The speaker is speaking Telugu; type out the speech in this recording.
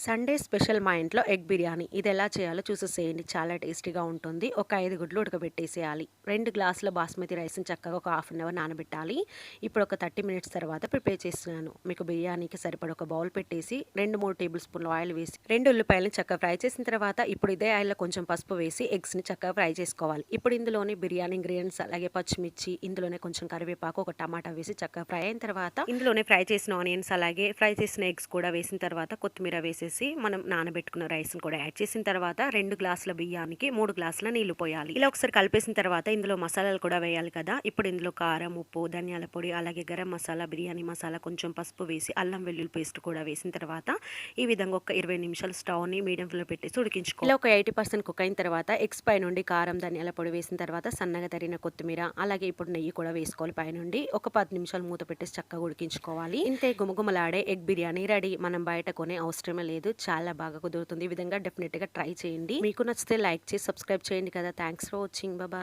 సండే స్పెషల్ మా ఇంట్లో ఎగ్ బిర్యానీ. ఇది ఎలా చేయాలో చూసేసేయండి. చాలా టేస్టీగా ఉంటుంది. ఒక ఐదు గుడ్లు ఉడకబెట్టేసేయాలి. రెండు గ్లాసుల బాస్మతి రైస్ని చక్కగా ఒక హాఫ్ అన్ అవర్ నానబెట్టాలి. ఇప్పుడు ఒక థర్టీ మినిట్స్ తర్వాత ప్రిపేర్ చేస్తున్నాను. మీకు బిర్యానీకి సరిపడ ఒక బౌల్ పెట్టేసి రెండు మూడు టేబుల్ స్పూన్ల ఆయిల్ వేసి రెండు ఉల్లిపాయలను చక్కగా ఫ్రై చేసిన తర్వాత ఇప్పుడు ఇదే ఆయిల్లో కొంచెం పసుపు వేసి ఎగ్స్ని చక్కగా ఫ్రై చేసుకోవాలి. ఇప్పుడు ఇందులోనే బిర్యానీ ఇంగ్రీడియంట్స్ అలాగే పచ్చిమిర్చి ఇందులోనే కొంచెం కరివేపాకు ఒక టమాటా వేసి చక్కగా ఫ్రై అయిన తర్వాత ఇందులోనే ఫ్రై చేసిన ఆనియన్స్ అలాగే ఫ్రై చేసిన ఎగ్స్ కూడా వేసిన తర్వాత కొత్తిమీర వేసి వేసేసి మనం నానబెట్టుకున్న రైస్ని కూడా యాడ్ చేసిన తర్వాత రెండు గ్లాసుల బియ్యానికి మూడు గ్లాసుల నీళ్ళు పోయాలి. ఇలా ఒకసారి కలిపేసిన తర్వాత ఇందులో మసాలాలు కూడా వేయాలి కదా. ఇప్పుడు ఇందులో కారం ఉప్పు ధనియాల పొడి అలాగే గరం మసాలా బిర్యానీ మసాలా కొంచెం పసుపు వేసి అల్లం వెల్లుల్లి పేస్ట్ కూడా వేసిన తర్వాత ఈ విధంగా ఒక ఇరవై నిమిషాలు స్టవ్ని మీడియం ఫ్లేమ్ పెట్టేసి ఉడికించుకో. ఇలా ఒక ఎయిటీ పర్సెంట్ కుక్ అయిన తర్వాత ఎగ్స్ పై నుండి కారం ధనియాల పొడి వేసిన తర్వాత సన్నగా తరిగిన కొత్తిమీర అలాగే ఇప్పుడు నెయ్యి కూడా వేసుకోవాలి పై నుండి. ఒక పది నిమిషాలు మూత పెట్టేసి చక్కగా ఉడికించుకోవాలి. ఇంతే గుమగుమలాడే ఎగ్ బిర్యానీ రెడీ. మనం బయట కొనే అవసరమే లేదు చాలా బాగా కుదురుతుంది. ఈ విధంగా డెఫినెట్గా ట్రై చేయండి. మీకు నచ్చితే లైక్ చేసి సబ్స్క్రైబ్ చేయండి కదా. Thanks for watching. బాబా